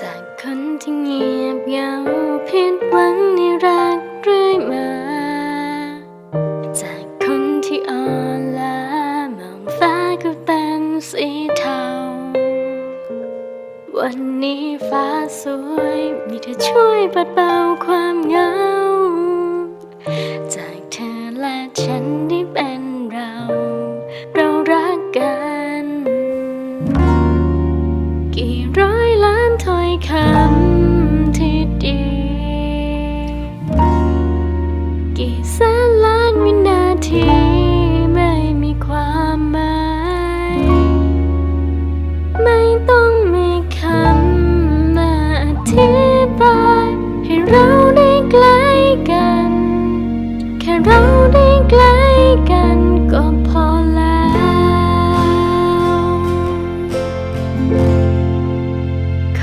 จากคนที่เงียบเหงาผิดหวังในรักเรื่อยมา จากคนที่อ่อนล้ามองฟ้าก็เป็นสีเทา วันนี้ฟ้าสวยมีเธอช่วยปัดเป่าความเหงา จากเธอและฉัน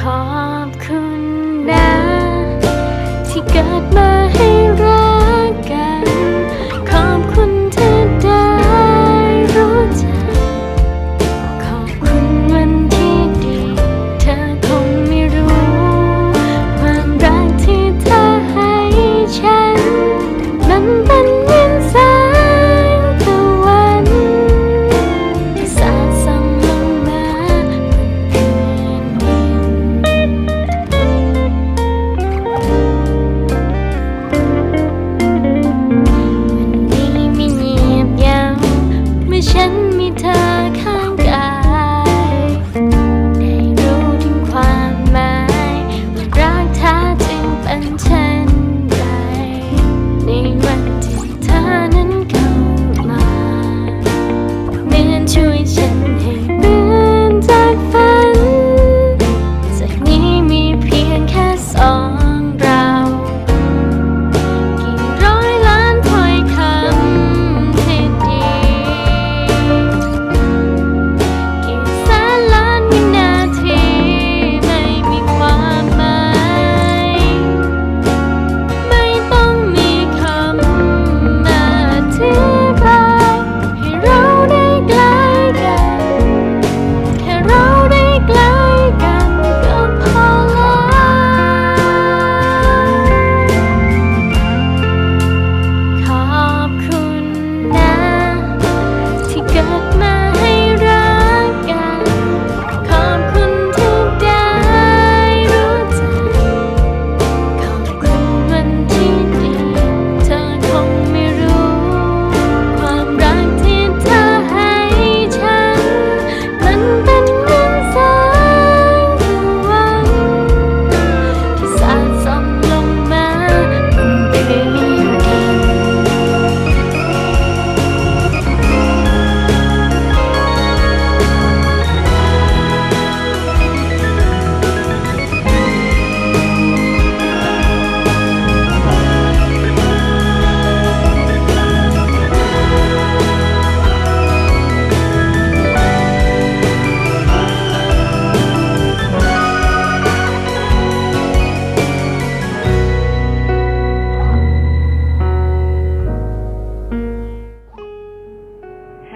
ขอบคุณนะ ที่เกิดมาให้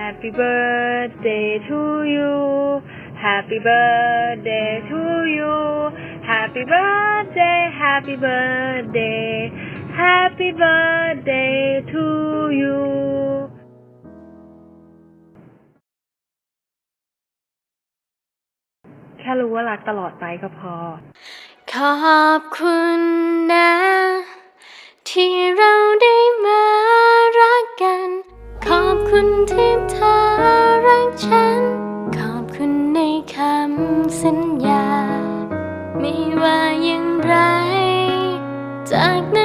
Happy birthday to you Happy birthday to you Happy birthday Happy birthday Happy birthday to you แค่รู้ว่ารักตลอดไปก็พอ ขอบคุณนะ ที่เราได้ คุณที่เธอรักฉัน ขอบคุณในคำสัญญา ไม่ว่ายังไร จากนั้น